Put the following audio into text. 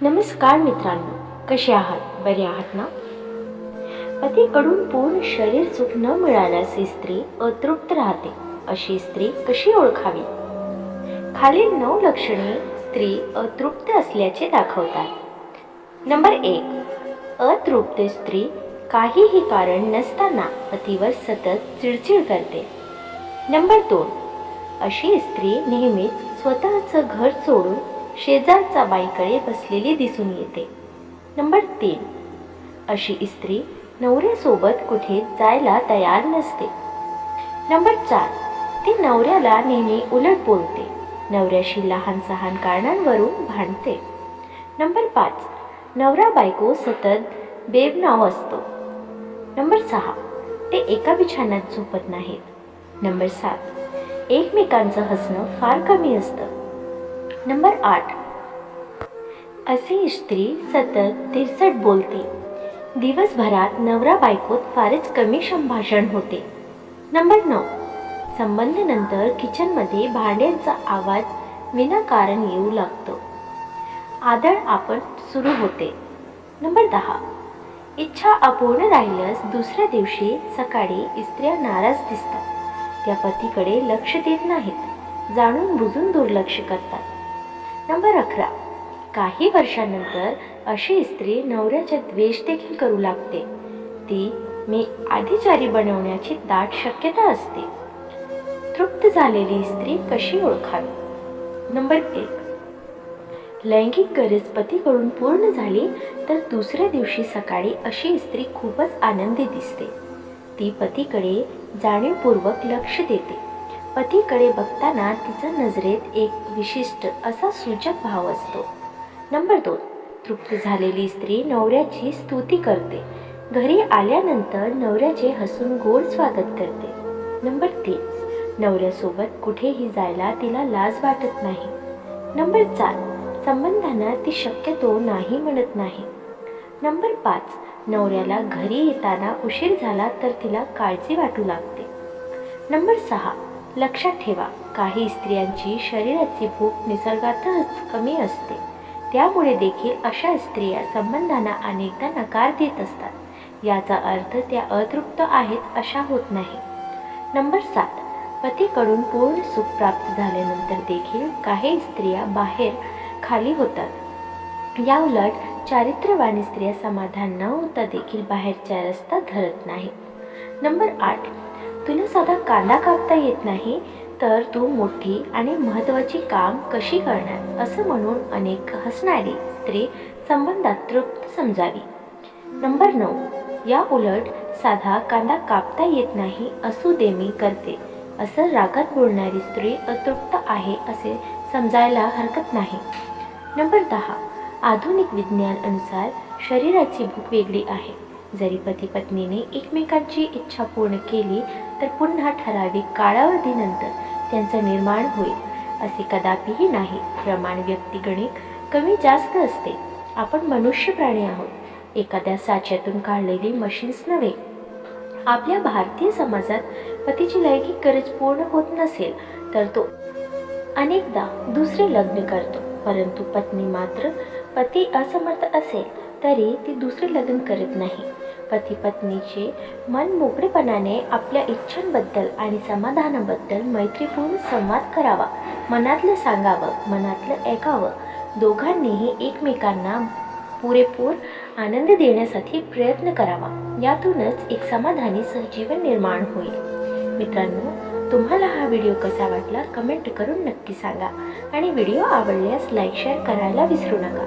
नमस्कार मित्रांनो कसे आहात? बरे आहात ना? पतीकडून पूर्ण शरीर सुख न मिळाल्यास स्त्री अतृप्त राहते. अशी स्त्री कशी ओळखावी? खालील नऊ लक्षणे स्त्री अतृप्त असल्याचे दाखवतात. नंबर एक अतृप्त स्त्री काहीही कारण नसताना पतीवर सतत चिडचिड करते. नंबर दोन अशी स्त्री नेहमीच स्वतःचं घर सोडून शेजारचा बाईकडे बसलेली दिसून येते. नंबर तीन. अशी स्त्री नवऱ्यासोबत कुठे जायला तयार नसते. नंबर चार. ती नवऱ्याला नेहमी उलट बोलते. नवऱ्याशी लहान सहान कारणांवरून भांडते. नंबर पाच. नवरा बायको सतत बेबनाव असतो. नंबर सहा. ते एका बिछाण्यात झोपत नाहीत. नंबर सात. एकमेकांचं हसणं फार कमी असतं. नंबर आठ. अशी स्त्री सतत तिरसट बोलते. दिवसभरात नवरा बायकोत फारच कमी संभाषण होते. नंबर नऊ. संबंधानंतर किचनमध्ये भांड्यांचा आवाज विनाकारण येऊ लागतो. आदळ आपण सुरू होते. नंबर दहा. इच्छा अपूर्ण राहिल्यास दुसऱ्या दिवशी सकाळी स्त्रिया नाराज दिसतात. त्या पतीकडे लक्ष देत नाहीत. जाणून बुजून दुर्लक्ष करतात. नंबर अकरा. काही वर्षानंतर अशी स्त्री नवऱ्याचा द्वेष देखील करू लागते. ती मी आधीचारी बनवण्याची दाट शक्यता असते. तृप्त झालेली स्त्री कशी ओळखावी? नंबर एक. लैंगिक गरज पतीकडून पूर्ण झाली तर दुसऱ्या दिवशी सकाळी अशी स्त्री खूपच आनंदी दिसते. ती पतीकडे जाणीवपूर्वक लक्ष देते. पतीकडे बघताना तिच्या नजरेत एक विशिष्ट असा सूचक भाव असतो. नंबर दोन तृप्त झालेली स्त्री नवऱ्याची स्तुती करते. घरी आल्यानंतर नवऱ्याचे हसून गोड स्वागत करते. नंबर तीन नवऱ्यासोबत कुठेही जायला तिला लाज वाटत नाही. नंबर चार संबंधांना ती शक्यतो नाही म्हणत नाही. नंबर पाच नवऱ्याला घरी येताना उशीर झाला तर तिला काळजी वाटू लागते. नंबर सहा लक्षात ठेवा काही स्त्रियांची शरीराची भूक निसर्गातच कमी असते. त्यामुळे देखील अशा स्त्रिया संबंधांना अनेकदा नकार देत असतात. याचा अर्थ त्या अतृप्त आहेत अशा होत नाही. नंबर सात पतीकडून पूर्ण सुख प्राप्त झाल्यानंतर देखील काही स्त्रिया बाहेर खाली होतात. या उलट चारित्र्यवाणी स्त्रिया समाधान न होता देखील बाहेरच्या रस्ता धरत नाहीत. नंबर आठ तुला साधा कांदा कापता येत नाही तर तू मोठी आणि महत्त्वाची काम कशी करणार असं म्हणून अनेक हसणारी स्त्री संबंधात तृप्त समजावी. नंबर नऊ. या उलट साधा कांदा कापता येत नाही असू दे मी करते असं रागात बोलणारी स्त्री अतृप्त आहे असे समजायला हरकत नाही. नंबर दहा. आधुनिक विज्ञान अनुसार शरीराची भूक वेगळी आहे. जरी पती पत्नीने एकमेकांची इच्छा पूर्ण केली तर पुन्हा ठराविक कालावधीनंतर त्यांचं निर्माण होईल असे कदापिही नाही. प्रमाण व्यक्तिगणित कमी जास्त असते. आपण मनुष्य प्राणी आहोत. एखाद्या साच्यातून काढलेली मशीन्स नव्हे. आपल्या भारतीय समाजात पतीची लैंगिक गरज पूर्ण होत नसेल तर तो अनेकदा दुसरे लग्न करतो. परंतु पत्नी मात्र पती असमर्थ असेल तरी ती दुसरे लग्न करत नाही. पती पत्नीचे मन मोकळेपणाने आपल्या इच्छांबद्दल आणि समाधानाबद्दल मैत्रीपूर्ण संवाद करावा मनातलं सांगावं मनातलं ऐकावं. दोघांनीही एकमेकांना पुरेपूर आनंद देण्यासाठी प्रयत्न करावा. यातूनच एक समाधानी सहजीवन निर्माण होईल. मित्रांनो तुम्हाला हा व्हिडिओ कसा वाटला कमेंट करून नक्की सांगा. आणि व्हिडिओ आवडल्यास लाईक शेअर करायला विसरू नका.